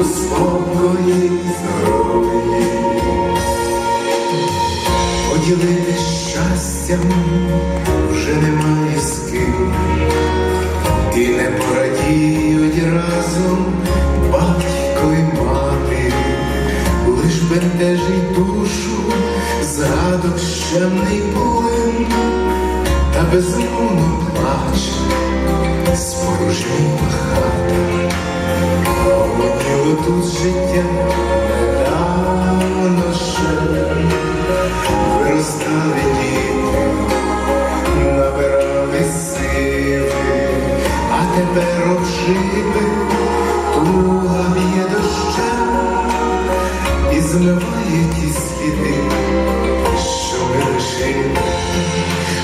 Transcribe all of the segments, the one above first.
у спокої здоров'ї, поділитись щастям вже немає з ким, і не порадіють разом батько і мати, лиш бентежить душу, згадок щемний полин, та безмовно плаче спорожніла хата. Тут життя недавно виростали діти, набирали сили, а тепер обжили, туга б'є дощем і змиває ті сліди, що ми лишили.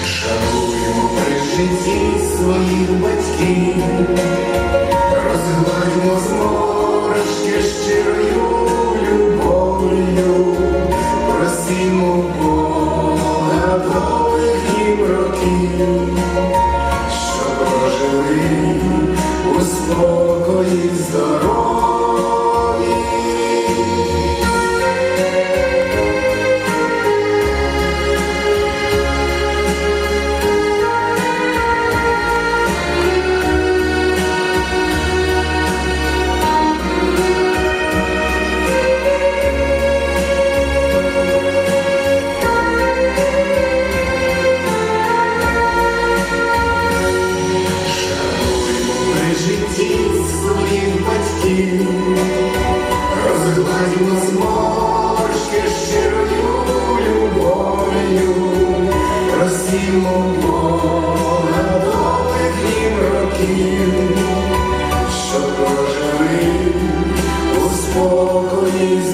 Шануємо при житті своїх батьків. Розгладьмо зморшки щоб прожили у спокої.